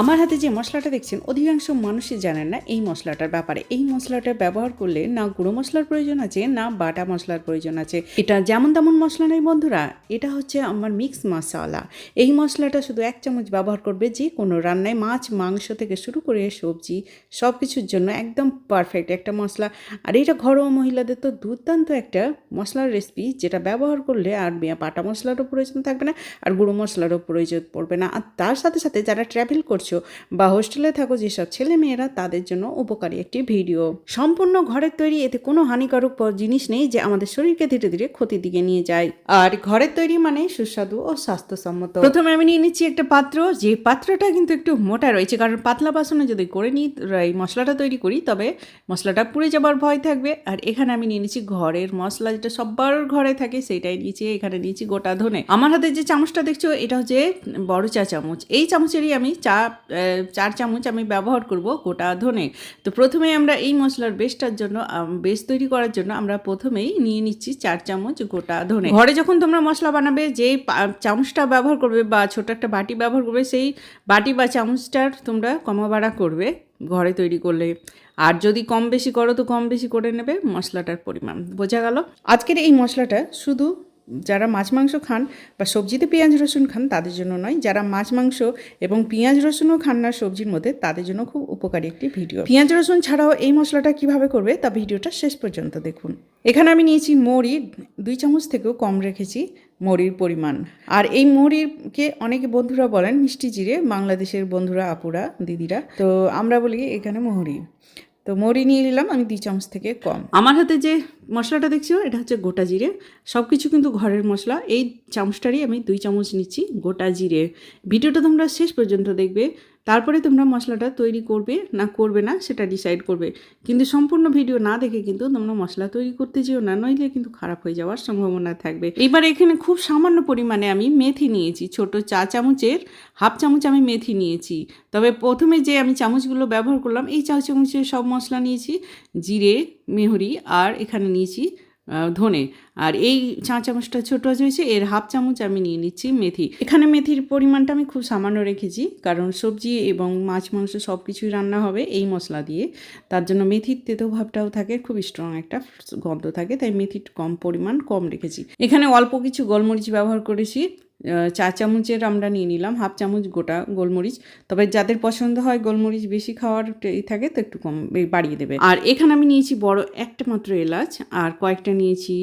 আমার হাতে যে মশলাটা দেখছেন, অধিকাংশ মানুষই জানেন না এই মশলাটার ব্যাপারে। এই মশলাটা ব্যবহার করলে না গুঁড়ো মশলার প্রয়োজন আছে, না বাটা মশলার প্রয়োজন আছে। এটা যেমন তেমন মশলা নেই বন্ধুরা, এটা হচ্ছে আমার মিক্স মশলা। এই মশলাটা শুধু এক চামচ ব্যবহার করবে যে কোনো রান্নায় মাছ, মাংস থেকে শুরু করে সবজি সব কিছুর জন্য একদম পারফেক্ট একটা মশলা। আর এটা ঘরোয়া মহিলাদের তো দুর্দান্ত একটা মশলার রেসিপি যেটা ব্যবহার করলে আর বাটা মশলারও প্রয়োজন থাকবে না, আর গুঁড়ো মশলারও প্রয়োজন পড়বে না। আর তার সাথে সাথে যারা ট্রাভেল করছ বা হোস্টেলে থাকো, যেসব ছেলে মেয়েরা তাদের জন্য উপকারী একটি ভিডিও। সম্পূর্ণ ঘরের তৈরি, এতে কোনো হানিকারক জিনিস নেই যে আমাদের শরীরকে ধীরে ধীরে ক্ষতির দিকে নিয়ে যায়। আর ঘরের তৈরি মানে সুস্বাদু ও স্বাস্থ্যসম্মত। প্রথমে আমি নিয়ে নিচ্ছি একটা পাত্র, যে পাত্রটা কিন্তু একটু মোটা রয়েছে, কারণ পাতলা বাসনে যদি করে নিই এই মশলাটা তৈরি করি, তবে মশলাটা পুড়ে যাবার ভয় থাকবে। আর এখানে আমি নিয়ে নিচ্ছি ঘরের মশলা, যেটা সবার ঘরে থাকে সেটাই নিয়েছি, এখানে নিয়েছি গোটা ধনে। আমার হাতে যে চামচটা দেখছ, এটা হচ্ছে বড় চা চামচ। এই চামচেরই আমি চা চার চামচ আমি ব্যবহার করব গোটা ধনে। তো প্রথমে আমরা এই মশলার বেসটার জন্য বেস তৈরি করার জন্য আমরা প্রথমেই নিয়ে নিচ্ছি চার চামচ গোটা ধনে। ঘরে যখন তোমরা মশলা বানাবে পা- চামচটা ব্যবহার করবে বা ছোট একটা বাটি ব্যবহার করবে, সেই বাটি বা চামচটার তোমরা কমা বাড়া করবে ঘরে তৈরি করলে। আর যদি কম বেশি করো, তো কম বেশি করে নেবে, মশলাটার পরিমাণ। বোঝা গেল? আজকের এই মশলাটা শুধু যারা মাছ মাংস খান বা সবজিতে পেঁয়াজ রসুন খান তাদের জন্য নয়, যারা মাছ মাংস এবং পেঁয়াজ রসুনও খান না সবজির মধ্যে তাদের জন্য খুব উপকারী একটি ভিডিও। পেঁয়াজ রসুন ছাড়াও এই মশলাটা কীভাবে করবে তা ভিডিওটা শেষ পর্যন্ত দেখুন। এখানে আমি নিয়েছি মরি, দুই চামচ থেকেও কম রেখেছি মরির পরিমাণ। আর এই মরিরকে অনেকে বন্ধুরা বলেন মিষ্টি জিরে, বাংলাদেশের বন্ধুরা, আপুরা, দিদিরা। তো আমরা বলি এখানে মহরি তো মরি নিয়ে নিলাম, আমি দুই চামচ থেকে কম। আমার হাতে যে মশলাটা দেখছ, এটা হচ্ছে গোটা জিরে। সব কিছু কিন্তু ঘরের মশলা। এই চামচটারই আমি দুই চামচ নিচ্ছি গোটা জিরে। ভিডিওটা তোমরা শেষ পর্যন্ত দেখবে। তারপরে তোমরা মশলাটা তৈরি করবে, না করবে না সেটা ডিসাইড করবে। কিন্তু সম্পূর্ণ ভিডিও না দেখে কিন্তু তোমরা মশলা তৈরি করতে যেও না, নইলে কিন্তু খারাপ হয়ে যাওয়ার সম্ভাবনা থাকবে। এবার এখানে খুব সামান্য পরিমাণে আমি মেথি নিয়েছি, ছোট চা চামচের হাফ চামচ আমি মেথি নিয়েছি। তবে প্রথমে যে আমি চামচগুলো ব্যবহার করলাম, এই চা চামচের সব মশলা নিয়েছি, জিরে, মেহরি আর এখানে নিয়েছি ধনে। আর এই চা চামচটা ছোটো হয়েছে, এর হাফ চামচ আমি নিয়ে নিচ্ছি মেথি। এখানে মেথির পরিমাণটা আমি খুব সামান্য রেখেছি, কারণ সবজি এবং মাছ, মাংস সব কিছুই রান্না হবে এই মশলা দিয়ে। তার জন্য মেথির তেতো ভাবটাও থাকে খুব স্ট্রং একটা গন্ধ থাকে, তাই মেথির কম পরিমাণ কম রেখেছি। এখানে অল্প কিছু গোলমরিচ ব্যবহার করেছি চা চামচের আমরা নিয়ে নিলাম, হাফ চামচ গোটা গোলমরিচ। তবে যাদের পছন্দ হয় গোলমরিচ বেশি খাওয়ার ই থাকে, তো একটু কম বাড়িয়ে দেবে। আর এখানে আমি নিয়েছি বড় একটা মাত্র এলাচ, আর কয়েকটা নিয়েছি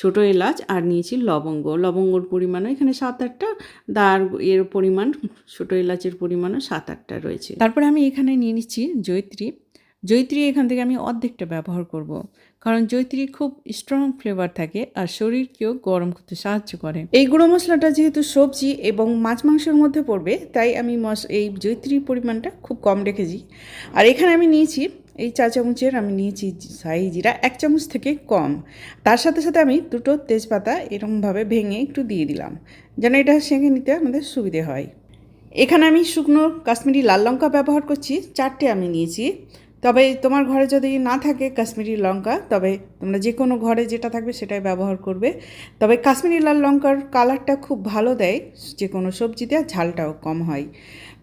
ছোট এলাচ, আর নিয়েছি লবঙ্গ। লবঙ্গর পরিমাণও এখানে সাত আটটা, দার এর পরিমাণ, ছোট এলাচের পরিমাণও সাত আটটা রয়েছে। তারপরে আমি এখানে নিয়ে নিচ্ছি জৈত্রী জৈত্রী এখান থেকে আমি অর্ধেকটা ব্যবহার করব। কারণ জৈত্রী খুব স্ট্রং ফ্লেভার থাকে আর শরীরকেও গরম করতে সাহায্য করে। এই গুঁড়ো মশলাটা যেহেতু সবজি এবং মাছ মাংসের মধ্যে পড়বে, তাই আমি মশ এই জৈত্রীর পরিমাণটা খুব কম রেখেছি। আর এখানে আমি নিয়েছি, এই চা চামচের আমি নিয়েছি সাই জিরা এক চামচ থেকে কম। তার সাথে সাথে আমি দুটো তেজপাতা এরকমভাবে ভেঙে একটু দিয়ে দিলাম, যেন এটা সেঁকে নিতে আমাদের সুবিধে হয়। এখানে আমি শুকনো কাশ্মীরি লাল লঙ্কা ব্যবহার করছি, চারটে আমি নিয়েছি। তবে তোমার ঘরে যদি না থাকে কাশ্মীরি লঙ্কা, তবে তোমরা যে কোনো ঘরে যেটা থাকবে সেটাই ব্যবহার করবে। তবে কাশ্মীরি লাল লঙ্কার কালারটা খুব ভালো দেয় যে কোনো সবজিতে, আর ঝালটাও কম হয়।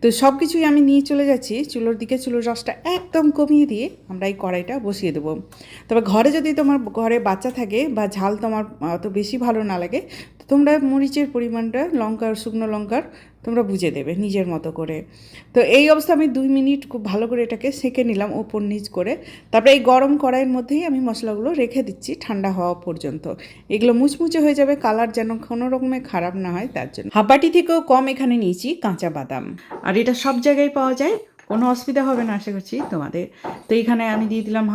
তো সব কিছুই আমি নিয়ে চলে যাচ্ছি, চুলোর দিকে চুলোর রসটা একদম কমিয়ে দিয়ে আমরা এই কড়াইটা বসিয়ে দেবো। তবে ঘরে যদি তোমার ঘরে বাচ্চা থাকে বা ঝাল তোমার অত বেশি ভালো না লাগে তোমরা মরিচের পরিমাণটা লঙ্কার, শুকনো লঙ্কার তোমরা বুঝে দেবে নিজের মতো করে। তো এই অবস্থা আমি দুই মিনিট খুব ভালো করে এটাকে সেঁকে নিলাম ওপর নিচ করে। তারপরে এই গরম কড়াইয়ের মধ্যেই আমি মশলাগুলো রেখে দিচ্ছি ঠান্ডা হওয়া পর্যন্ত। এগুলো মুচমুচে হয়ে যাবে, কালার যেন কোনো রকমের খারাপ না হয়, তার জন্য। হাবাটি থেকেও কম এখানে নিয়েছি কাঁচা বাদাম। আর এটা সব জায়গায় পাওয়া যায় কোনো অসুবিধা হবে না, আশা করছি তোমাদের। তো এখানে আমি দিয়ে দিলাম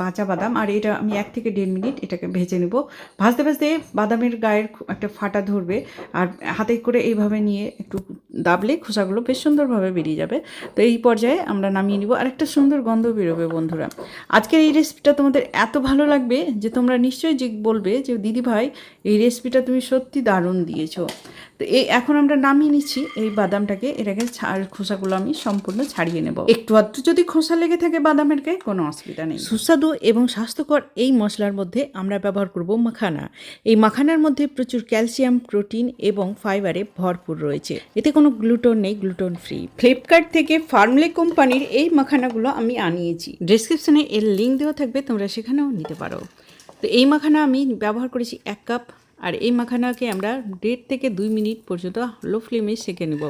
কাঁচা বাদাম। আর এটা আমি এক থেকে দেড় মিনিট এটাকে ভেজে নেব। ভাজতে ভাজতে বাদামের গায়ের একটা ফাটা ধরবে। আর হাতে করে এইভাবে নিয়ে একটু দাবলে খোসাগুলো বেশ সুন্দরভাবে বেরিয়ে যাবে। তো এই পর্যায়ে আমরা নামিয়ে নিব। আর একটা সুন্দর গন্ধ বেরোবে, বন্ধুরা। আজকের এই রেসিপিটা তোমাদের এত ভালো লাগবে যে তোমরা নিশ্চয়ই যে বলবে যে দিদি ভাই এই রেসিপিটা তুমি সত্যি দারুণ দিয়েছ। তো এই এখন আমরা নামিয়ে নিচ্ছি এই বাদামটাকে। এটাকে খোসাগুলো আমি সম্পূর্ণ ছাড়িয়ে নেব। একটু আধটু যদি খোসা লেগে থাকে বাদামের গায়ে কোনো অসুবিধা নেই। সুস্বাদু এবং স্বাস্থ্যকর এই মশলার মধ্যে আমরা ব্যবহার করব মাখানা। এই মাখানার মধ্যে প্রচুর ক্যালসিয়াম, প্রোটিন এবং ফাইবারে ভরপুর রয়েছে। এতে কোনো গ্লুটন নেই, গ্লুটন ফ্রি। ফ্লিপকার্ট থেকে ফার্মলে কোম্পানির এই মাখানাগুলো আমি আনিয়েছি। ডিসক্রিপশনে এর লিঙ্ক দেওয়া থাকবে, তোমরা সেখানেও নিতে পারো। তো এই মাখানা আমি ব্যবহার করেছি এক কাপ। আর এই মাখানাকে আমরা দেড় থেকে দুই মিনিট পর্যন্ত লো ফ্লেমে সেঁকে নেব।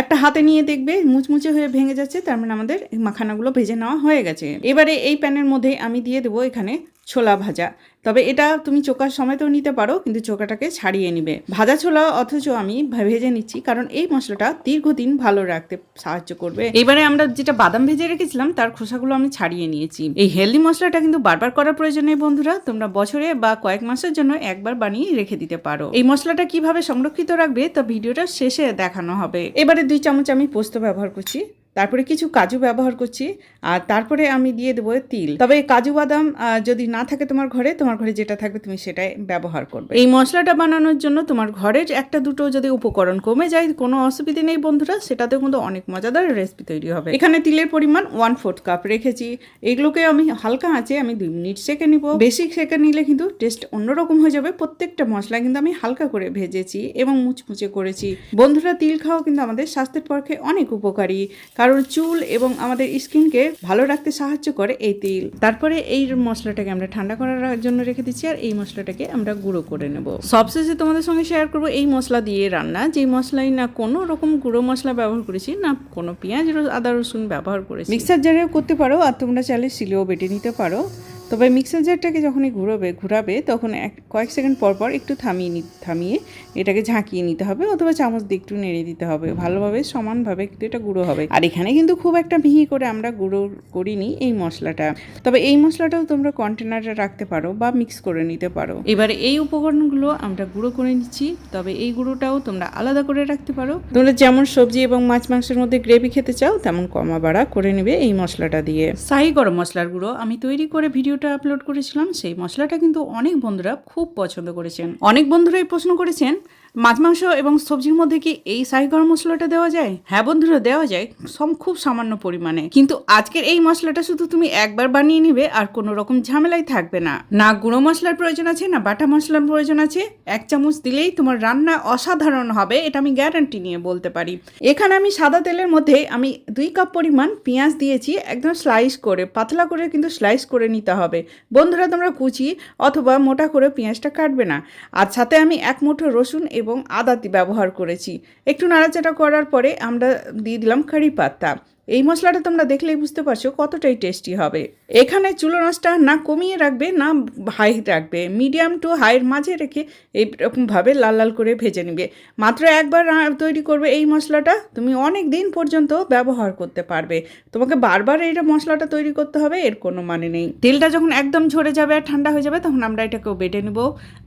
একটা হাতে নিয়ে দেখবে মুচমুচে হয়ে ভেঙে যাচ্ছে, তার মানে আমাদের মাখানাগুলো ভেজে নেওয়া হয়ে গেছে। এবারে এই প্যানের মধ্যে আমি দিয়ে দেবো এখানে ছোলা ভাজা। তবে এটা তুমি চোকার সমেতও নিতে পারো, কিন্তু চোকাটাকে ছাড়িয়ে নিবে। ভাজা ছোলা অথচ আমি ভেজে নিচ্ছি, কারণ এই মশলাটা দীর্ঘদিন ভালো রাখতে সাহায্য করবে। এবারে আমরা যেটা বাদাম ভেজে রেখেছিলাম, তার খোসাগুলো আমি ছাড়িয়ে নিয়েছি। এই হেলদি মশলাটা কিন্তু বারবার করার প্রয়োজন নেই বন্ধুরা, তোমরা বছরে বা কয়েক মাসের জন্য একবার বানিয়ে রেখে দিতে পারো। এই মশলাটা কীভাবে সংরক্ষিত রাখবে তা ভিডিওটা শেষে দেখানো হবে। এবারে দুই চামচ আমি পোস্ত ব্যবহার করছি। তারপরে কিছু কাজু ব্যবহার করছি, আর তারপরে আমি দিয়ে দেবো তিল। তবে কাজু বাদাম যদি না থাকে তোমার ঘরে তোমার ঘরে যেটা থাকবে তুমি সেটাই ব্যবহার করবে। এই মশলাটা বানানোর জন্য তোমার ঘরের একটা দুটো যদি উপকরণ কমে যায়, কোনো অসুবিধে নেই বন্ধুরা, সেটাতেও কিন্তু অনেক মজাদার রেসিপি তৈরি হবে। এখানে তিলের পরিমাণ ওয়ান ফোর্থ কাপ রেখেছি। এগুলোকে আমি হালকা আঁচে আমি দুই মিনিট সেঁকে নিব। বেশি সেঁকে নিলে কিন্তু টেস্ট অন্যরকম হয়ে যাবে। প্রত্যেকটা মশলা কিন্তু আমি হালকা করে ভেজেছি এবং মুচমুচে করেছি। বন্ধুরা, তিল খাওয়া কিন্তু আমাদের স্বাস্থ্যের পক্ষে অনেক উপকারী। কারণ চুল এবং আমাদের স্কিনকে ভালো রাখতে সাহায্য করে এই তেল। তারপরে এই মশলাটাকে আমরা ঠান্ডা করার জন্য রেখে দিচ্ছি আর এই মশলাটাকে আমরা গুঁড়ো করে নেব। সবশেষে তোমাদের সঙ্গে শেয়ার করব এই মশলা দিয়ে রান্না। যে মশলাই না কোনো রকম গুঁড়ো মশলা ব্যবহার করেছি, না কোনো পেঁয়াজ আদা, রসুন ব্যবহার করেছি। মিক্সার জারেও করতে পারো আর তোমরা চাইলে শিলেও বেটে নিতে পারো। তবে মিক্সার জারটাকে যখনই ঘুরোবে, ঘুরাবে, তখন এক, কয়েক সেকেন্ড পর পর একটু থামিয়ে নি, থামিয়ে এটাকে ঝাঁকিয়ে নিতে হবে অথবা চামচ দিয়ে একটু নেড়ে দিতে হবে। ভালোভাবে, সমানভাবে কিন্তু এটা গুঁড়ো হবে। আর এখানে কিন্তু খুব একটা মিহি করে আমরা গুঁড়ো করিনি এই মশলাটা। তবে এই মশলাটাও তোমরা কন্টেনারে রাখতে পারো বা মিক্স করে নিতে পারো। এবারে এই উপকরণগুলো আমরা গুঁড়ো করে নিচ্ছি। তবে এই গুঁড়োটাও তোমরা আলাদা করে রাখতে পারো। তোমরা যেমন সবজি এবং মাছ মাংসের মধ্যে গ্রেভি খেতে চাও, তেমন কমা বাড়া করে নেবে এই মশলাটা দিয়ে। শাহি গরম মশলার গুঁড়ো আমি তৈরি করে ভিডিওটা আপলোড করেছিলাম, সেই মশলাটা কিন্তু অনেক বন্ধুরা খুব পছন্দ করেছেন। অনেক বন্ধুরাই প্রশ্ন করেছেন মাছ মাংস এবং সবজির মধ্যে কি এই শাহি গরম মশলাটা দেওয়া যায়? হ্যাঁ বন্ধুরা, দেওয়া যায়। সম, খুব সামান্য পরিমাণে। কিন্তু আজকের এই মশলাটা শুধু তুমি একবার বানিয়ে নিবে আর কোনো রকম ঝামেলাই থাকবে না। না গুঁড়ো মশলার প্রয়োজন আছে, না বাটা মশলার প্রয়োজন আছে। এক চামচ দিলেই তোমার রান্না অসাধারণ হবে, এটা আমি গ্যারান্টি নিয়ে বলতে পারি। এখানে আমি সাদা তেলের মধ্যে আমি দুই কাপ পরিমাণ পেঁয়াজ দিয়েছি, একদম স্লাইস করে, পাতলা করে কিন্তু স্লাইস করে নিতে হবে। বন্ধুরা, তোমরা কুচি অথবা মোটা করে পেঁয়াজটা কাটবে না। আর সাথে আমি এক মুঠো রসুন এবং আদা দি- ব্যবহার করেছি। একটু নাড়াচাড়া করার পরে আমরা দিয়ে দিলাম কারি পাতা। এই মশলাটা তোমরা দেখলেই বুঝতে পারছ কতটাই টেস্টি হবে। এখানে চুলো নাচটা না কমিয়ে রাখবে, না হাই রাখবে। মিডিয়াম টু হাইয়ের মাঝে রেখে এইরকমভাবে লাল লাল করে ভেজে নিবে। মাত্র একবার তৈরি করবে এই মশলাটা, তুমি অনেক দিন পর্যন্ত ব্যবহার করতে পারবে। তোমাকে বারবার এইটা মশলাটা তৈরি করতে হবে, এর কোনো মানে নেই। তেলটা যখন একদম ঝরে যাবে আর ঠান্ডা হয়ে যাবে, তখন আমরা এটাকেও বেটে নেব।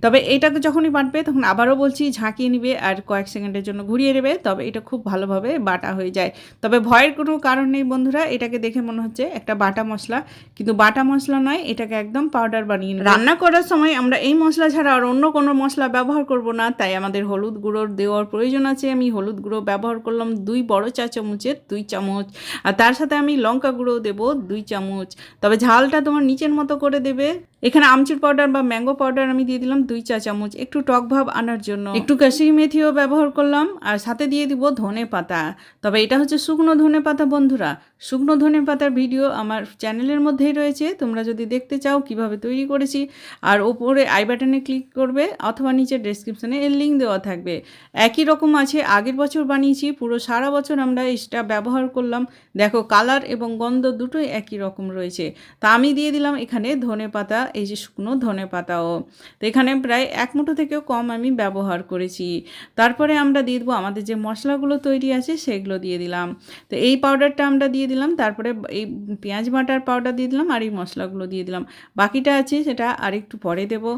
তবে এটাকে যখনই বাটবে, তখন আবারও বলছি ঝাঁকিয়ে নিবে আর কয়েক সেকেন্ডের জন্য ঘুরিয়ে নেবে, তবে এটা খুব ভালোভাবে বাটা হয়ে যায়। তবে ভয়ের কোনো কারণ নেই বন্ধুরা এটাকে দেখে মনে হচ্ছে একটা বাটা মশলা। কিন্তু বাটা মশলা নয়, এটাকে একদম পাউডার বানিয়ে। রান্না করার সময় আমরা এই মশলা ছাড়া আর অন্য কোনো মশলা ব্যবহার করব না, তাই আমাদের হলুদ গুঁড়োর দেওয়ার প্রয়োজন আছে। আমি হলুদ গুঁড়ো ব্যবহার করলাম দুই বড় চা চামচের দুই চামচ, আর তার সাথে আমি লঙ্কা গুঁড়ো দেবো দুই চামচ। তবে ঝালটা তোমার নিচের মতো করে দেবে। এখানে আমচুর পাউডার বা ম্যাঙ্গো পাউডার আমি দিয়ে দিলাম দুই চা চামচ। একটু টক ভাব আনার জন্য। একটু কাশ্মীর মেথিও ব্যবহার করলাম। আর সাথে দিয়ে দিব ধনে পাতা তবে এটা হচ্ছে শুকনো ধনে পাতা বন্ধুরা। শুকনো ধনে পাতার ভিডিও আমার চ্যানেলের মধ্যেই রয়েছে। তোমরা যদি দেখতে চাও কীভাবে তৈরি করেছি, আর ওপরে আই বাটনে ক্লিক করবে অথবা নিচে ডেসক্রিপশনে এর লিঙ্ক দেওয়া থাকবে। একই রকম আছে, আগের বছর বানিয়েছি, পুরো সারা বছর আমরা এটা ব্যবহার করলাম। দেখো, কালার এবং গন্ধ দুটোই একই রকম রয়েছে। তা আমি দিয়ে দিলাম এখানে ধনে পাতা, এই যে শুকনো ধনে পাতাও। তো এখানে প্রায় এক মুঠো থেকেও কম আমি ব্যবহার করেছি। তারপরে আমরা দিয়ে দেবো, আমাদের যে মশলাগুলো তৈরি আছে সেগুলো দিয়ে দিলাম। তো এই পাউডারটা আমরা দিয়ে দিলাম, তারপরে এই পেঁয়াজ বাটার পাউডার দিয়ে দিলাম আর এই মশলাগুলো দিয়ে দিলাম। বাকিটা আছে, সেটা আরেকটু পরে দেবো।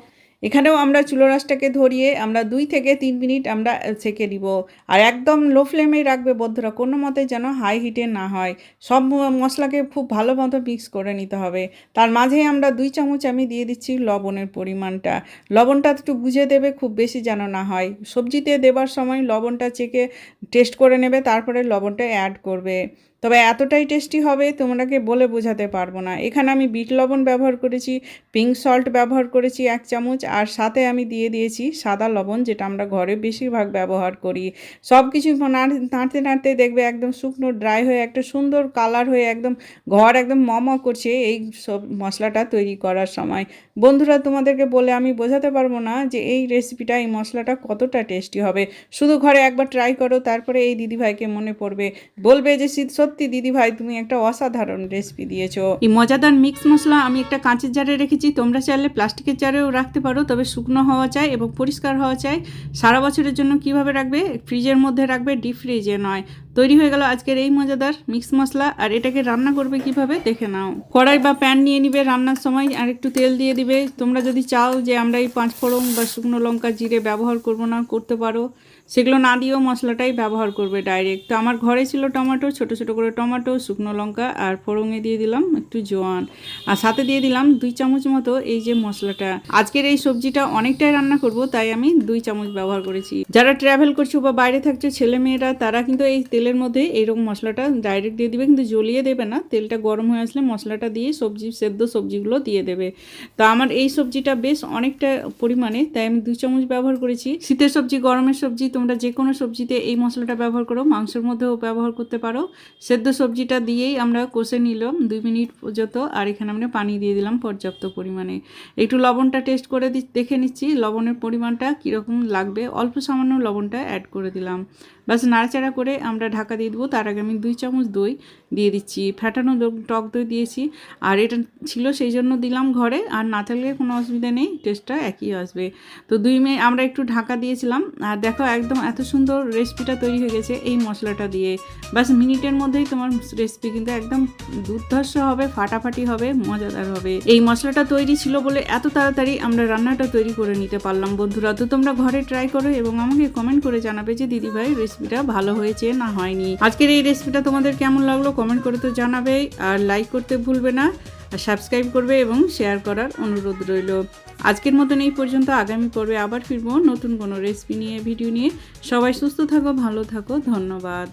এখানেও আমরা চুলো রাসটাকে ধরিয়ে আমরা দুই থেকে তিন মিনিট আমরা সেকে দিব আর একদম লো ফ্লেমেই রাখবে বন্ধুরা, কোনো মতে যেন হাই হিটে না হয়। সব মশলাকে খুব ভালো মতো মিক্স করে নিতে হবে। তার মাঝে আমরা দুই চামচ আমি দিয়ে দিচ্ছি লবণের পরিমাণটা। লবণটা একটু বুঝে দেবে, খুব বেশি যেন না হয়। সবজিতে দেবার সময় লবণটা চেকে টেস্ট করে নেবে, তারপরে লবণটা অ্যাড করবে। তবে এতটাই টেস্টি হবে তোমাকে বলে বোঝাতে পারব না। এখানে আমি বিট লবণ ব্যবহার করেছি পিঙ্ক সল্ট ব্যবহার করেছি এক চামচ, আর সাথে আমি দিয়ে দিয়েছি সাদা লবণ, যেটা আমরা ঘরে বেশিরভাগ ব্যবহার করি। সব কিছু নাড়তে নাড়তে দেখবে একদম শুকনো ড্রাই হয়ে, একটা সুন্দর কালার হয়ে একদম ঘর একদম মম করছে এই সব মশলাটা তৈরি করার সময়। বন্ধুরা, তোমাদেরকে বলে আমি বোঝাতে পারব না যে এই রেসিপিটা এই মশলাটা কতটা টেস্টি হবে। শুধু ঘরে একবার ট্রাই করো, তারপরে এই দিদিভাইকে মনে পড়বে। বলবে যে সি- সত্যি দিদিভাই, তুমি একটা অসাধারণ রেসিপি দিয়েছ। এই মজাদার মিক্স মশলা আমি একটা কাঁচের জারে রেখেছি, তোমরা চাইলে প্লাস্টিকের জারেও রাখতে পারো, তবে শুকনো হওয়া চাই এবং পরিষ্কার হওয়া চাই। সারা বছরের জন্য কীভাবে রাখবে? ফ্রিজের মধ্যে রাখবে ডিপ ফ্রিজে নয়। তৈরি হয়ে গেল আজকের এই মজাদার মিক্স মশলা, আর এটাকে রান্না করবে কীভাবে দেখে নাও। কড়াই বা প্যান নিয়ে নিবে রান্নার সময়, আর একটু তেল দিয়ে দিবে। তোমরা যদি চাও যে আমরা এই পাঁচ ফোড়ন বা শুকনো লঙ্কা জিরে ব্যবহার করব না, করতে পারো। সেগুলো না দিয়েও মশলাটাই ব্যবহার করবে ডাইরেক্ট তো আমার ঘরে ছিল টমেটো, ছোট ছোট করে টমেটো, শুকনো লঙ্কা আর ফোড়ঙে দিয়ে দিলাম একটু জোয়ান। আর সাথে দিয়ে দিলাম দুই চামচ মতো এই যে মশলাটা। আজকের এই সবজিটা অনেকটাই রান্না করব, তাই আমি দুই চামচ ব্যবহার করেছি। যারা ট্রাভেল করছ বা বাইরে থাকছো, ছেলে মেয়েরা, তারা কিন্তু এই তেলের মধ্যে এইরকম মশলাটা ডাইরেক্ট দিয়ে দিবে, কিন্তু জ্বলিয়ে দেবে না। তেলটা গরম হয়ে আসলে মশলাটা দিয়ে সবজি, সেদ্ধ সবজিগুলো দিয়ে দেবে। তো আমার এই সবজিটা বেশ অনেকটা পরিমাণে, তাই আমি দুই চামচ ব্যবহার করেছি। শীতের সবজি, গরমের সবজি তোমরা যে কোনো সবজিতে এই মশলাটা ব্যবহার করো, মাংসের মধ্যেও ব্যবহার করতে পারো। সেদ্ধ সবজিটা দিয়েই আমরা কষে নিলাম দুই মিনিট পর্যন্ত আর এখানে আমরা পানি দিয়ে দিলাম পর্যাপ্ত পরিমাণে। একটু লবণটা টেস্ট করে দি- দেখে নিচ্ছি, লবণের পরিমাণটা কীরকম লাগবে। অল্প সামান্য লবণটা অ্যাড করে দিলাম। বাস নাড়াচাড়া করে আমরা ঢাকা দিয়ে দেবো। তার আগে আমি দুই চামচ দই দিয়ে দিচ্ছি। ফ্যাটানো টক দই দিয়েছি। আর এটা ছিল সেই জন্য দিলাম ঘরে। আর না থাকলে কোনো অসুবিধা নেই টেস্টটা একই আসবে। তো দুই মিনিট আমরা একটু ঢাকা দিয়েছিলাম। আর দেখো একদম এত সুন্দর রেসিপিটা তৈরি হয়ে গেছে এই মশলাটা দিয়ে। বাস মিনিটের মধ্যেই তোমার রেসিপি কিন্তু একদম দুর্ধর্ষ হবে, ফাটাফাটি হবে, মজাদার হবে। এই মশলাটা তৈরি ছিল বলে এত তাড়াতাড়ি আমরা রান্নাটা তৈরি করে নিতে পারলাম বন্ধুরা। তো তোমরা ঘরে ট্রাই করো এবং আমাকে কমেন্ট করে জানাবে যে দিদিভাই রেসিপিটা ভালো হয়েছে না হয়নি। আজকের এই রেসিপিটা তোমাদের কেমন লাগল কমেন্ট করে তো জানাবে, আর লাইক করতে ভুলবে না, আর সাবস্ক্রাইব করবে এবং শেয়ার করার অনুরোধ রইল। আজকের মতন এই পর্যন্ত, আগামী পর্বে আবার ফিরবো নতুন কোনো রেসিপি নিয়ে ভিডিও নিয়ে। সবাই সুস্থ থাকো, ভালো থাকো, ধন্যবাদ।